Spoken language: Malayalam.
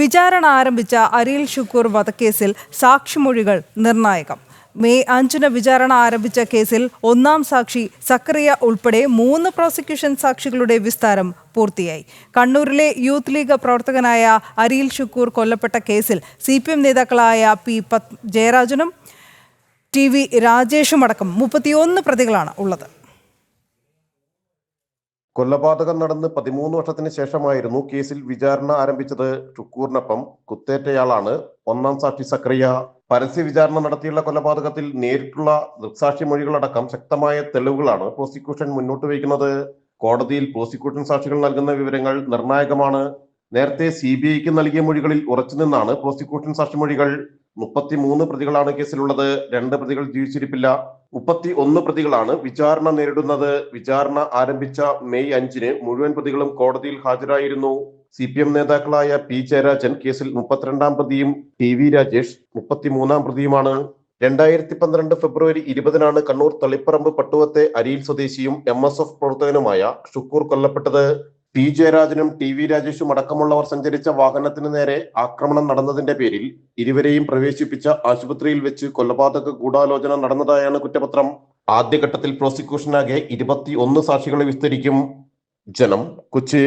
വിചാരണ ആരംഭിച്ച അരിൽ ഷുക്കൂർ വധക്കേസിൽ സാക്ഷിമൊഴികൾ നിർണായകം. മെയ് അഞ്ചിന് വിചാരണ ആരംഭിച്ച കേസിൽ ഒന്നാം സാക്ഷി സക്കറിയ ഉൾപ്പെടെ മൂന്ന് പ്രോസിക്യൂഷൻ സാക്ഷികളുടെ വിസ്താരം പൂർത്തിയായി. കണ്ണൂരിലെ യൂത്ത് ലീഗ് പ്രവർത്തകനായ അരിയിൽ ഷുക്കൂർ കൊല്ലപ്പെട്ട കേസിൽ സി പി എം നേതാക്കളായ പി പത് ജയരാജനും ടി വി രാജേഷുമടക്കം മുപ്പത്തിയൊന്ന് പ്രതികളാണ് ഉള്ളത്. കൊലപാതകം നടന്ന് പതിമൂന്ന് വർഷത്തിന് ശേഷമായിരുന്നു കേസിൽ വിചാരണ ആരംഭിച്ചത് ഷുക്കൂറിനൊപ്പം കുത്തേറ്റയാളാണ്. ഒന്നാം സാക്ഷി സക്രിയ. പരസ്യ വിചാരണ നടത്തിയുള്ള കൊലപാതകത്തിൽ നേരിട്ടുള്ള ദൃക്സാക്ഷി മൊഴികളടക്കം ശക്തമായ തെളിവുകളാണ് പ്രോസിക്യൂഷൻ മുന്നോട്ട് വയ്ക്കുന്നത്. കോടതിയിൽ പ്രോസിക്യൂഷൻ സാക്ഷികൾ നൽകുന്ന വിവരങ്ങൾ നിർണായകമാണ്. നേരത്തെ സി ബി ഐക്ക് നൽകിയ മൊഴികളിൽ ഉറച്ചുനിന്നാണ് പ്രോസിക്യൂഷൻ സാക്ഷിമൊഴികൾ. മുപ്പത്തിമൂന്ന് പ്രതികളാണ് കേസിലുള്ളത്. രണ്ട് പ്രതികൾ ജീവിച്ചിരിപ്പില്ല. മുപ്പത്തി ഒന്ന് പ്രതികളാണ് വിചാരണ നേരിടുന്നത്. വിചാരണ ആരംഭിച്ച മെയ് അഞ്ചിന് മുഴുവൻ പ്രതികളും കോടതിയിൽ ഹാജരായിരുന്നു. സി പി എം നേതാക്കളായ പി ജയരാജൻ കേസിൽ മുപ്പത്തിരണ്ടാം പ്രതിയും ടി വി രാജേഷ് മുപ്പത്തിമൂന്നാം പ്രതിയുമാണ്. രണ്ടായിരത്തി പന്ത്രണ്ട് ഫെബ്രുവരി ഇരുപതിനാണ് കണ്ണൂർ തളിപ്പറമ്പ് പട്ടുവത്തെ അരിയിൽ സ്വദേശിയും എം എസ് എഫ് പ്രവർത്തകനുമായ ഷുക്കൂർ കൊല്ലപ്പെട്ടത്. പി ജയരാജനും ടി വി രാജേഷും അടക്കമുള്ളവർ സഞ്ചരിച്ച വാഹനത്തിന് നേരെ ആക്രമണം നടന്നതിന്റെ പേരിൽ ഇരുവരെയും പ്രവേശിപ്പിച്ച ആശുപത്രിയിൽ വെച്ച് കൊലപാതക ഗൂഢാലോചന നടന്നതായാണ് കുറ്റപത്രം. ആദ്യഘട്ടത്തിൽ പ്രോസിക്യൂഷനാകെ ഇരുപത്തി ഒന്ന് സാക്ഷികളെ വിസ്തരിക്കും ജനം. കൊച്ചി